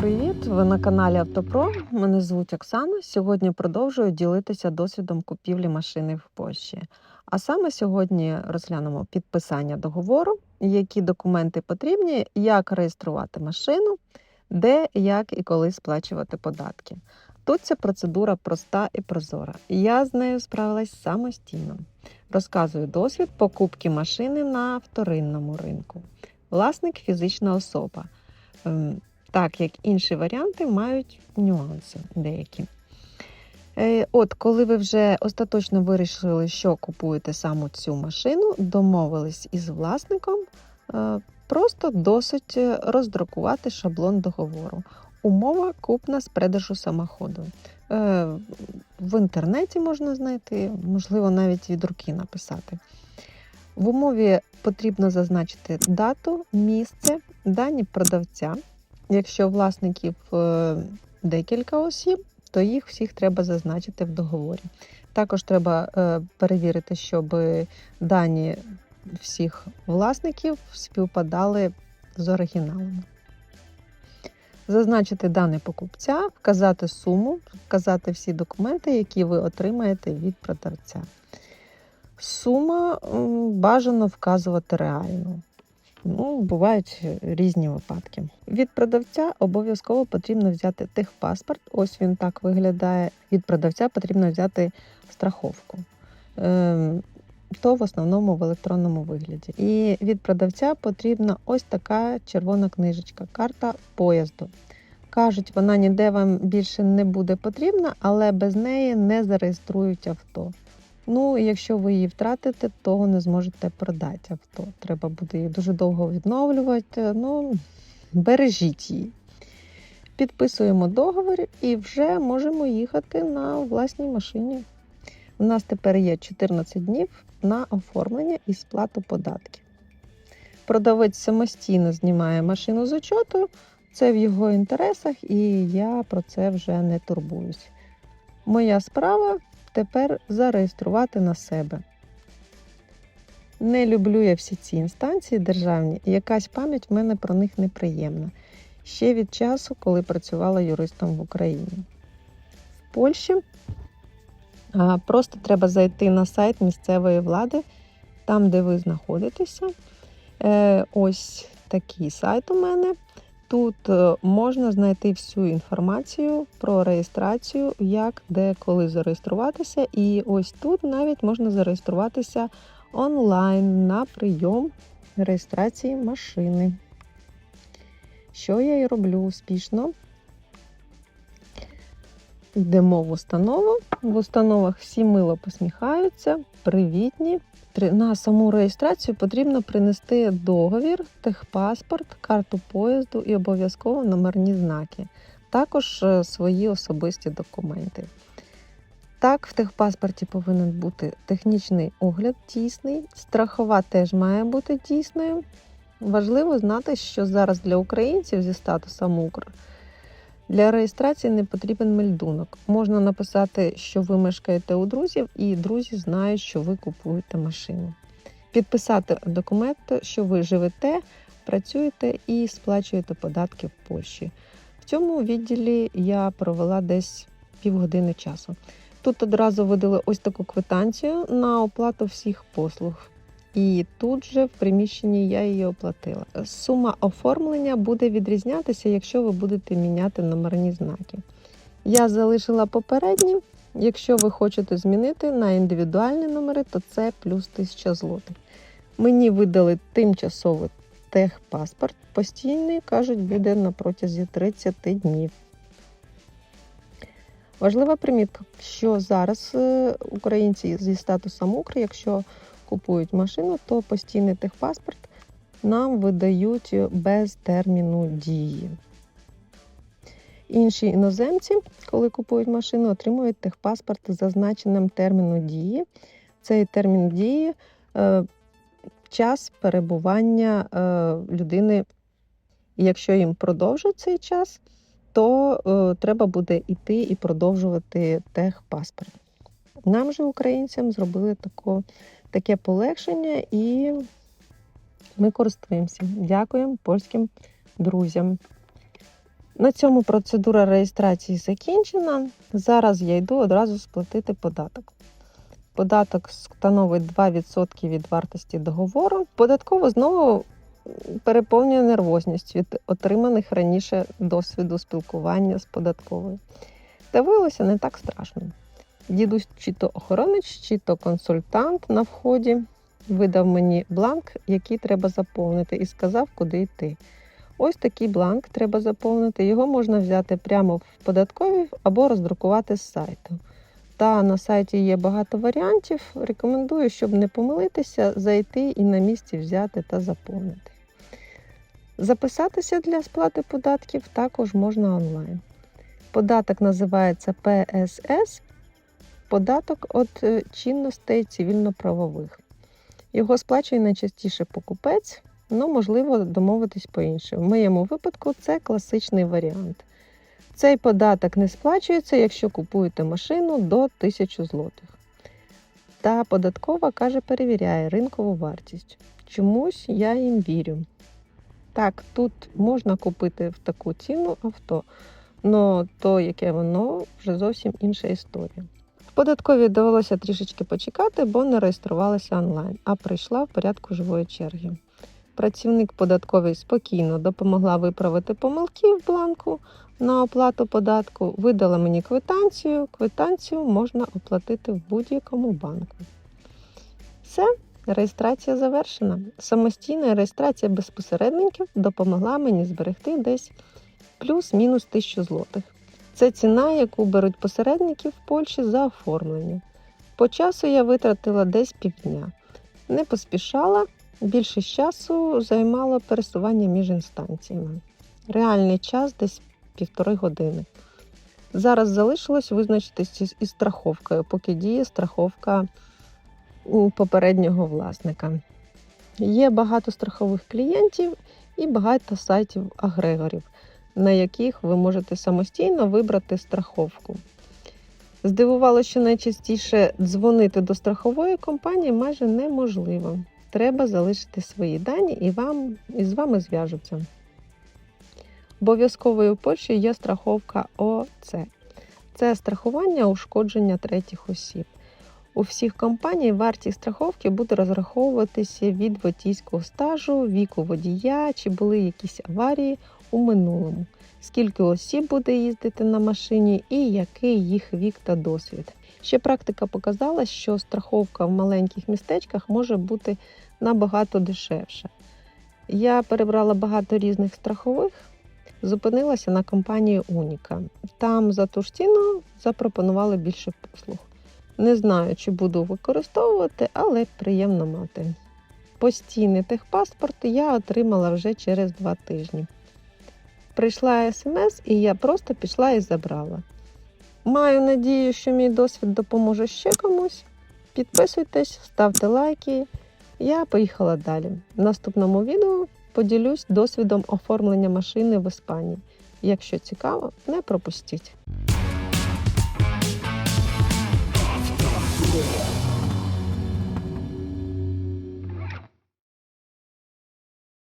привіт! Ви на каналі Автопро. Мене звуть Оксана. Сьогодні продовжую ділитися досвідом купівлі машини в Польщі. А саме сьогодні розглянемо підписання договору, які документи потрібні, як реєструвати машину, де, як і коли сплачувати податки. Тут ця процедура проста і прозора. Я з нею справилась самостійно. Розказую досвід покупки машини на вторинному ринку. Власник фізична особа. Так як інші варіанти мають нюанси деякі. Е, От, коли ви вже остаточно вирішили, що купуєте саме цю машину, домовились із власником, е, просто досить роздрукувати шаблон договору. Умова купна з продажу самоходу. Е, В інтернеті можна знайти, можливо, навіть від руки написати. В умові потрібно зазначити дату, місце, дані продавця. Якщо власників е, декілька осіб, то їх всіх треба зазначити в договорі. Також треба е, перевірити, щоб дані всіх власників співпадали з оригіналами. Зазначити дані покупця, вказати суму, вказати всі документи, які ви отримаєте від продавця. Сума бажано вказувати реальну. Ну, бувають різні випадки. Від продавця обов'язково потрібно взяти техпаспорт. Ось він так виглядає. Від продавця потрібно взяти страховку. Ем, То в основному в електронному вигляді. І від продавця потрібна ось така червона книжечка, карта поїзду. Кажуть, вона ніде вам більше не буде потрібна, але без неї не зареєструють авто. Ну, якщо ви її втратите, то не зможете продати авто. Треба буде її дуже довго відновлювати. Ну, бережіть її. Підписуємо договір і вже можемо їхати на власній машині. У нас тепер є 14 днів на оформлення і сплату податків. Продавець самостійно знімає машину з учету, це в його інтересах, і я про це вже не турбуюсь. Моя справа тепер зареєструвати на себе. Не люблю я всі ці інстанції державні, і якась пам'ять в мене про них неприємна. Ще від часу, коли працювала юристом в Україні. В Польщі просто треба зайти на сайт місцевої влади, там, де ви знаходитеся. Е, Ось такий сайт у мене. Тут е, можна знайти всю інформацію про реєстрацію, як, де, коли зареєструватися. І ось тут навіть можна зареєструватися онлайн на прийом реєстрації машини. Що я і роблю успішно. Йдемо в установу. В установах всі мило посміхаються, привітні. На саму реєстрацію потрібно принести договір, техпаспорт, карту поїзду і обов'язково номерні знаки, також е, свої особисті документи. Так, в техпаспорті повинен бути технічний огляд дійсний, страхова теж має бути дійсною. Важливо знати, що зараз для українців зі статусом Укр для реєстрації не потрібен мельдунок. Можна написати, що ви мешкаєте у друзів, і друзі знають, що ви купуєте машину. Підписати документ, що ви живете, працюєте і сплачуєте податки в Польщі. В цьому відділі я провела десь півгодини часу. Тут одразу видали ось таку квитанцію на оплату всіх послуг. І тут же в приміщенні я її оплатила. Сума оформлення буде відрізнятися, якщо ви будете міняти номерні знаки. Я залишила попередні. Якщо ви хочете змінити на індивідуальні номери, то це плюс 1000 злотих. Мені видали тимчасовий техпаспорт. Постійний, кажуть, буде на протязі 30 днів. Важлива примітка, що зараз е, українці зі статусом Укр, якщо купують машину, то постійний техпаспорт нам видають без терміну дії. Інші іноземці, коли купують машину, отримують техпаспорт з зазначеним терміном дії. Цей термін дії е, час перебування е, людини. Якщо їм продовжать цей час, то е, треба буде йти і продовжувати техпаспорт. Нам же, українцям, зробили тако таке полегшення, і ми користуємося. Дякуємо польським друзям. На цьому процедура реєстрації закінчена. Зараз я йду одразу сплатити податок. Податок становить 2% від вартості договору. Податково знову переповнює нервозність від отриманих раніше досвіду спілкування з податковою. Та виявилося не так страшно. Дідусь чи то охоронець, чи то консультант на вході видав мені бланк, який треба заповнити, і сказав, куди йти. Ось такий бланк треба заповнити. Його можна взяти прямо в податковій або роздрукувати з сайту. Та на сайті є багато варіантів. Рекомендую, щоб не помилитися, зайти і на місці взяти та заповнити. Записатися для сплати податків також можна онлайн. Податок називається ПСС податок від е, чинностей цивільно-правових. Його сплачує найчастіше покупець, але можливо домовитись по-іншому. В моєму випадку це класичний варіант. Цей податок не сплачується, якщо купуєте машину до 1000 злотих. Та податкова каже, перевіряє ринкову вартість. Чомусь я їм вірю. Так, тут можна купити в таку ціну авто, але то, яке воно, вже зовсім інша історія. В податковій довелося трішечки почекати, бо не реєструвалася онлайн, а прийшла в порядку живої черги. Працівник податковий спокійно допомогла виправити помилки в бланку на оплату податку, видала мені квитанцію. Квитанцію можна оплатити в будь-якому банку. Все, реєстрація завершена. Самостійна реєстрація без посередників допомогла мені зберегти десь плюс-мінус 1000 злотих. Це ціна, яку беруть посередники в Польщі за оформлення. По часу я витратила десь півдня. Не поспішала, більше часу займало пересування між інстанціями. Реальний час десь півтори години. Зараз залишилось визначитися із страховкою, поки діє страховка у попереднього власника. Є багато страхових клієнтів і багато сайтів агрегорів на яких ви можете самостійно вибрати страховку. Здивувало, що найчастіше дзвонити до страхової компанії майже неможливо. Треба залишити свої дані і, вам, і з вами зв'яжуться. Обов'язковою в Польщі є страховка ОЦ. Це страхування ушкодження третіх осіб. У всіх компаній вартість страховки буде розраховуватися від водійського стажу, віку водія, чи були якісь аварії у минулому, скільки осіб буде їздити на машині і який їх вік та досвід. Ще практика показала, що страховка в маленьких містечках може бути набагато дешевша. Я перебрала багато різних страхових, зупинилася на компанії Уніка. Там за ту ж ціну запропонували більше послуг. Не знаю, чи буду використовувати, але приємно мати. Постійний техпаспорт я отримала вже через два тижні. Прийшла смс, і я просто пішла і забрала. Маю надію, що мій досвід допоможе ще комусь. Підписуйтесь, ставте лайки. Я поїхала далі. В наступному відео поділюсь досвідом оформлення машини в Іспанії. Якщо цікаво, не пропустіть.